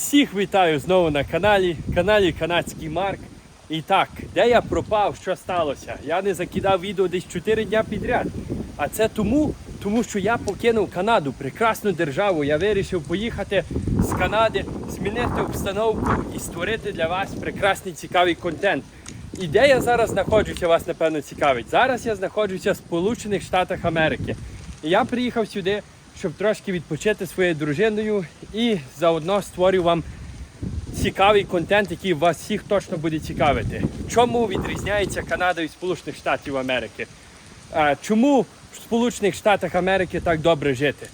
Всіх вітаю знову на каналі, каналі Канадський Марк. І так, де я пропав, що сталося? Я не закидав відео десь 4 дня підряд. А це тому, тому що я покинув Канаду, прекрасну державу. Я вирішив поїхати з Канади, змінити обстановку і створити для вас прекрасний цікавий контент. І де я зараз знаходжуся, вас напевно цікавить. Зараз я знаходжуся в Сполучених Штатах Америки. І я приїхав сюди, щоб трошки відпочити своєю дружиною і заодно створю вам цікавий контент, який вас всіх точно буде цікавити. Чому відрізняється Канада від Сполучених Штатів Америки? Чому в Сполучених Штатах Америки так добре жити?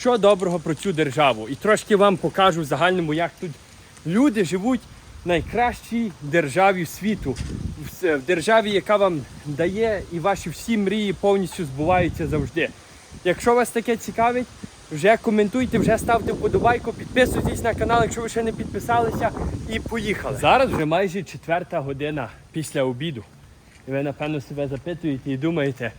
Що доброго про цю державу? І трошки вам покажу в загальному, як тут люди живуть в найкращій державі світу, в державі, яка вам дає і ваші всі мрії повністю збуваються завжди. Якщо вас таке цікавить, вже коментуйте, вже ставте вподобайку, підписуйтесь на канал, якщо ви ще не підписалися, і поїхали. Зараз вже майже четверта година після обіду. І ви, напевно, себе запитуєте і думаєте,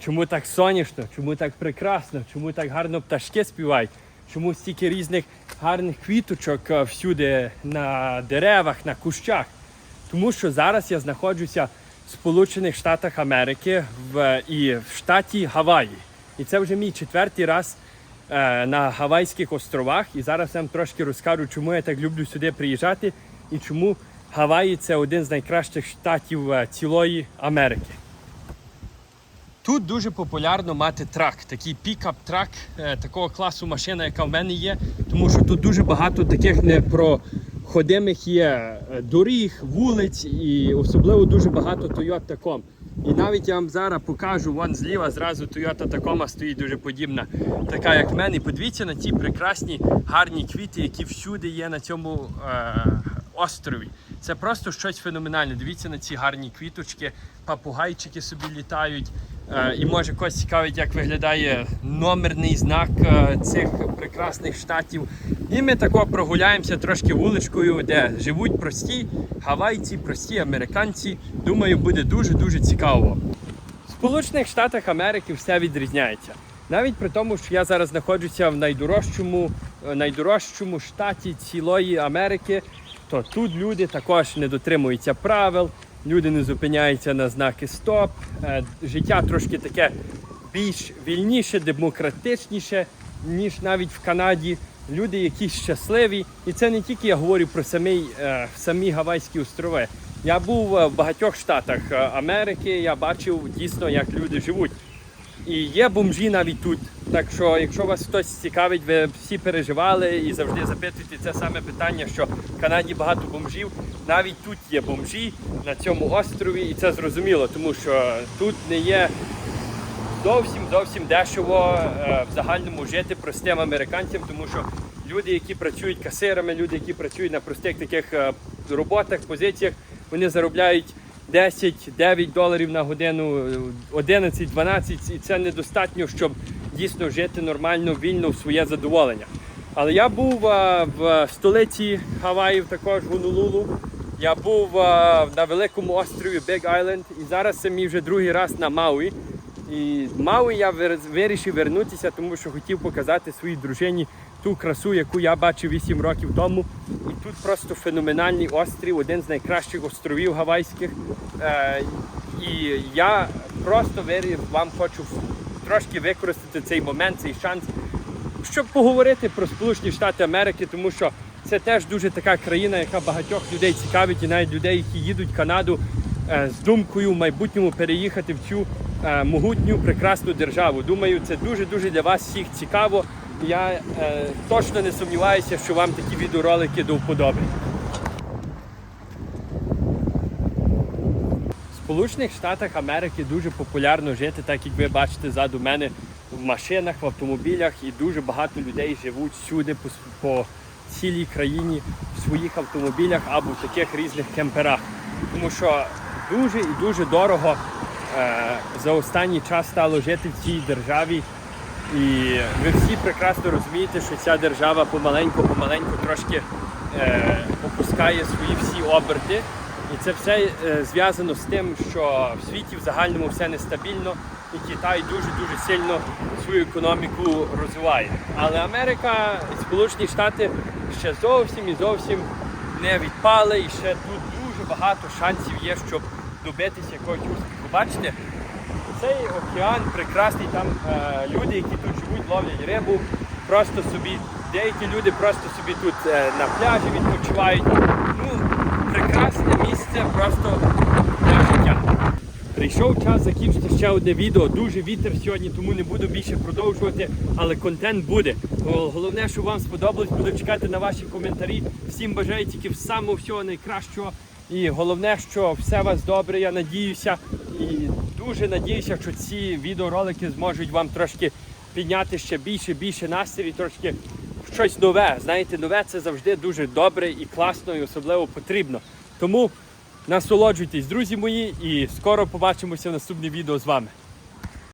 чому так сонячно, чому так прекрасно, чому так гарно пташки співають, чому стільки різних гарних квіточок е, всюди на деревах, на кущах. Тому що зараз я знаходжуся в Сполучених Штатах Америки в, і в штаті Гаваї. І це вже мій четвертий раз е, на Гавайських островах. І зараз я вам трошки розкажу, чому я так люблю сюди приїжджати і чому Гаваї це один з найкращих штатів е, цілої Америки. Тут дуже популярно мати трак, такий пікап-трак, е, такого класу машина, яка в мене є, тому що тут дуже багато таких непроходимих є е, доріг, вулиць і особливо дуже багато Toyota Tacom. І навіть я вам зараз покажу, вон зліва зразу Toyota Tacoma стоїть дуже подібна, така як в мене. Подивіться на ті прекрасні гарні квіти, які всюди є на цьому е, острові. Це просто щось феноменальне. Дивіться на ці гарні квіточки, папугайчики собі літають. Е, І може когось цікавить, як виглядає номерний знак е, цих прекрасних штатів. І ми тако прогуляємося трошки вуличкою, де живуть прості гавайці, прості американці. Думаю, буде дуже-дуже цікаво. В Сполучених Штатах Америки все відрізняється. Навіть при тому, що я зараз знаходжуся в найдорожчому, е, найдорожчому штаті цілої Америки, то тут люди також не дотримуються правил, люди не зупиняються на знаки стоп. Е, Життя трошки таке більш вільніше, демократичніше, ніж навіть в Канаді. Люди якісь щасливі. І це не тільки я говорю про самі, е, самі Гавайські острови. Я був е, в багатьох штатах Америки, я бачив дійсно, як люди живуть. І є бомжі навіть тут. Так що, якщо вас хтось цікавить, ви всі переживали і завжди запитуєте це саме питання, що в Канаді багато бомжів. Навіть тут є бомжі на цьому острові, і це зрозуміло, тому що тут не є зовсім зовсім дешево е, в загальному жити простим американцям, тому що люди, які працюють касирами, люди, які працюють на простих таких е, роботах, позиціях, вони заробляють 10-9 доларів на годину, 11-12, і це недостатньо, щоб дійсно жити нормально, вільно в своє задоволення. Але я був в столиці Гаваїв, також Гонолулу. Я був на великому острові Big Island, і зараз це мій вже другий раз на Мауї. І з я вирішив вернутися, тому що хотів показати своїй дружині ту красу, яку я бачив 8 років тому. І тут просто феноменальний острів, один з найкращих островів гавайських. Е, і я просто вирішив, вам хочу трошки використати цей момент, цей шанс, щоб поговорити про Сполучені Штати Америки, тому що це теж дуже така країна, яка багатьох людей цікавить, і навіть людей, які їдуть в Канаду е, з думкою в майбутньому переїхати в цю могутню прекрасну державу. Думаю, це дуже дуже для вас всіх цікаво. Я е, точно не сумніваюся, що вам такі відеоролики до вподоби. В Сполучених Штатах Америки дуже популярно жити, так як ви бачите ззаду мене в машинах, в автомобілях, і дуже багато людей живуть всюди по, по цілій країні в своїх автомобілях або в таких різних кемперах. Тому що дуже і дуже дорого е, за останній час стало жити в цій державі. І ви всі прекрасно розумієте, що ця держава помаленьку-помаленьку трошки е, опускає свої всі оберти. І це все е, зв'язано з тим, що в світі в загальному все нестабільно, і Китай дуже-дуже сильно свою економіку розвиває. Але Америка і Сполучені Штати ще зовсім і зовсім не відпали, і ще тут дуже багато шансів є, щоб добитися якогось успіху. Бачите, цей океан прекрасний, там е, люди, які тут живуть, ловлять рибу, просто собі, деякі люди просто собі тут е, на пляжі відпочивають. Ну, прекрасне місце просто для життя. Прийшов час закінчити ще одне відео. Дуже вітер сьогодні, тому не буду більше продовжувати, але контент буде. Головне, щоб вам сподобалось, буду чекати на ваші коментарі. Всім бажаю тільки самого всього найкращого. І головне, що все у вас добре, я надіюся. І дуже надіюся, що ці відеоролики зможуть вам трошки підняти ще більше, більше настрій, трошки щось нове. Знаєте, нове це завжди дуже добре і класно, і особливо потрібно. Тому насолоджуйтесь, друзі мої, і скоро побачимося в наступне відео з вами.